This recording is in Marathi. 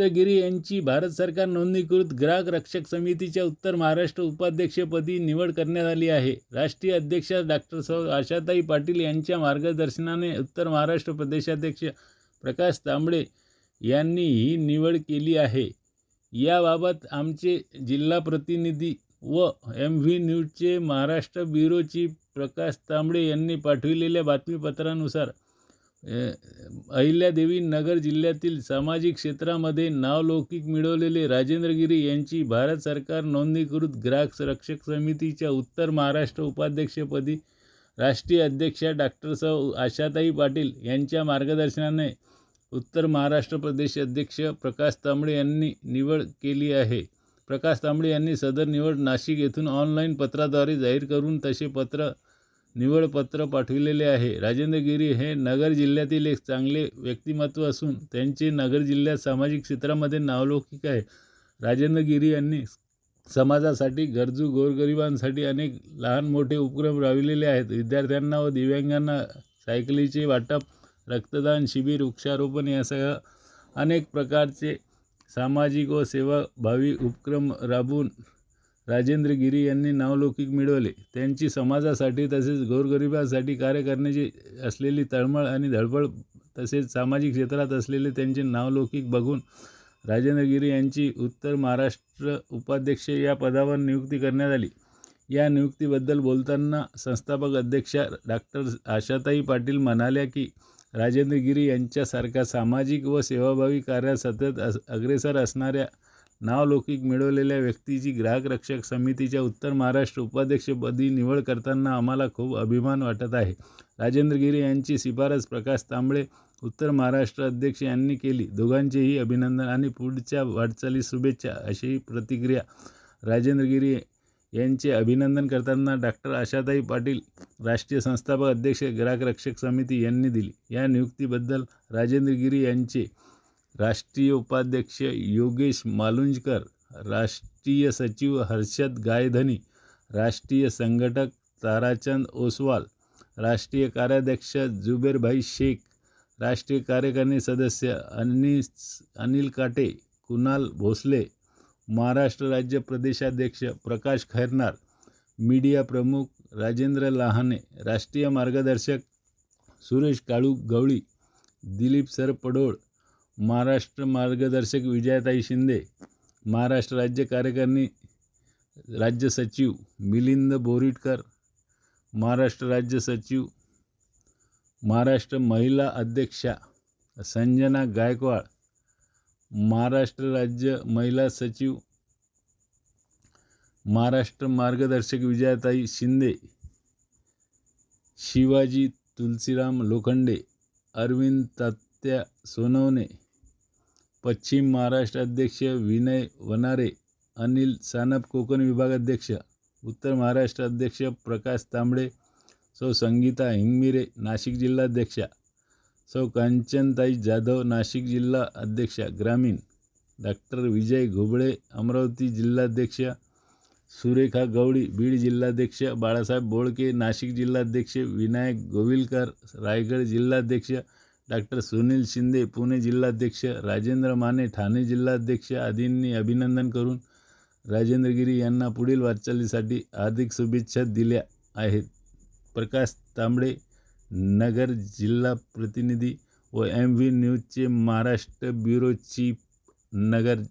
गिरी यांची भारत सरकार नोंदणीकृत ग्राहक रक्षक समितीच्या उत्तर महाराष्ट्र उपाध्यक्षपदी निवड करण्यात आली आहे. राष्ट्रीय अध्यक्ष डॉक्टर सौ. आशाताई पाटील यांच्या मार्गदर्शनाने उत्तर महाराष्ट्र प्रदेशाध्यक्ष प्रकाश तांबडे यांनी ही निवड केली आहे. याबाबत आमचे जिल्हा प्रतिनिधी व एम व्ही न्यूजचे महाराष्ट्र ब्युरो चीफ प्रकाश तांबडे यांनी पाठविलेल्या बातमीपत्रानुसार अहिल्यादेवी नगर जिल्ह्यातील सामाजिक क्षेत्रामध्ये नावलौकिक मिळवलेले राजेंद्र गिरी यांची भारत सरकार नोंदणीकृत ग्राहक रक्षक समितीच्या उत्तर महाराष्ट्र उपाध्यक्षपदी राष्ट्रीय अध्यक्षा डॉक्टर सौ. आशाताई पाटील यांच्या मार्गदर्शनाने उत्तर महाराष्ट्र प्रदेश अध्यक्ष प्रकाश तांबडे यांनी निवड केली आहे. प्रकाश तांबडे यांनी सदर निवड नाशिक येथून ऑनलाईन पत्राद्वारे जाहीर करून तसे पत्र निवडपत्र पाठविलेले आहे. राजेंद्र गिरी हे नगर जिल्ह्यातील एक चांगले व्यक्तिमत्व असून त्यांचे नगर जिल्ह्यात सामाजिक क्षेत्रामध्ये नावलौकिक आहे. राजेंद्र गिरी यांनी समाजासाठी गरजू गोरगरिबांसाठी अनेक लहान मोठे उपक्रम राबविलेले आहेत. विद्यार्थ्यांना व दिव्यांगांना सायकलीचे वाटप रक्तदान शिबिर वृक्षारोपण यासह अनेक प्रकारचे सामाजिक व सेवाभावी उपक्रम राबवून राजेंद्र गिरी यांनी नावलौकिक मिळवले. त्यांची समाजासाठी तसेच गोरगरिबांसाठी कार्य करण्याची असलेली तळमळ आणि धडपड तसेच सामाजिक क्षेत्रात असलेले त्यांचे नावलौकिक बघून राजेंद्र गिरी यांची उत्तर महाराष्ट्र उपाध्यक्ष या पदावर नियुक्ती करण्यात आली. या नियुक्तीबद्दल बोलताना संस्थापक अध्यक्षा डॉक्टर आशाताई पाटील म्हणाल्या की राजेंद्र गिरी यांच्यासारख्या सामाजिक व सेवाभावी कार्यात सतत अस अग्रेसर असणाऱ्या नावलौकिक मिळवलेल्या व्यक्तीची ग्राहक रक्षक समितीच्या उत्तर महाराष्ट्र उपाध्यक्षपदी निवड करताना आम्हाला खूप अभिमान वाटत आहे. राजेंद्र गिरी यांची शिफारस प्रकाश तांबळे उत्तर महाराष्ट्र अध्यक्ष यांनी केली. दोघांचेही अभिनंदन आणि पुढच्या वाटचालीस शुभेच्छा अशी प्रतिक्रिया राजेंद्र गिरी यांचे अभिनंदन करताना डॉक्टर आशाताई पाटील राष्ट्रीय संस्थापक अध्यक्ष ग्राहक रक्षक समिती यांनी दिली. या नियुक्तीबद्दल राजेंद्र गिरी यांचे राष्ट्रीय उपाध्यक्ष योगेश मालुंजकर राष्ट्रीय सचिव हर्षद गायधनी राष्ट्रीय संघटक ताराचंद ओसवाल राष्ट्रीय कार्याध्यक्ष जुबेरभाई शेख राष्ट्रीय कार्यकारिणी सदस्य अनिस अनिल काटे कुणाल भोसले महाराष्ट्र राज्य प्रदेशाध्यक्ष प्रकाश खैरनार मीडिया प्रमुख राजेंद्र लहाने राष्ट्रीय मार्गदर्शक सुरेश काळू गवळी दिलीप सर पडोळ महाराष्ट्र मार्गदर्शक विजयाताई शिंदे महाराष्ट्र राज्य कार्यकारिणी राज्य सचिव मिलिंद बोरीटकर महाराष्ट्र राज्य सचिव महाराष्ट्र महिला अध्यक्षा संजना गायकवाड महाराष्ट्र राज्य महिला सचिव महाराष्ट्र मार्गदर्शक विजयाताई शिंदे शिवाजी तुलसीराम लोखंडे अरविंद तात्या सोनवणे पश्चिम महाराष्ट्र अध्यक्ष विनय वनारे अनिल सानप कोकण विभाग अध्यक्ष उत्तर महाराष्ट्र अध्यक्ष प्रकाश तांबडे सौ संगीता हिंगमिरे नाशिक जिल्हाध्यक्षा सौ कांचनताई जाधव नाशिक जिल्हा अध्यक्षा ग्रामीण डॉक्टर विजय घुबळे अमरावती जिल्हाध्यक्ष सुरेखा गवळी बीड जिल्हाध्यक्ष बाळासाहेब बोळके नाशिक जिल्हाध्यक्ष विनायक गोविलकर रायगड जिल्हाध्यक्ष डॉक्टर सुनील शिंदे पुणे जिल्हाध्यक्ष राजेंद्र माने ठाणे जिल्हाध्यक्ष आदींनी अभिनंदन करून राजेंद्रगिरी यांना पुढील वाटचालीसाठी हार्दिक शुभेच्छा दिल्या आहेत. प्रकाश तांबडे नगर जिल्हा प्रतिनिधी व एम व्ही न्यूजचे महाराष्ट्र ब्युरो चीफ नगर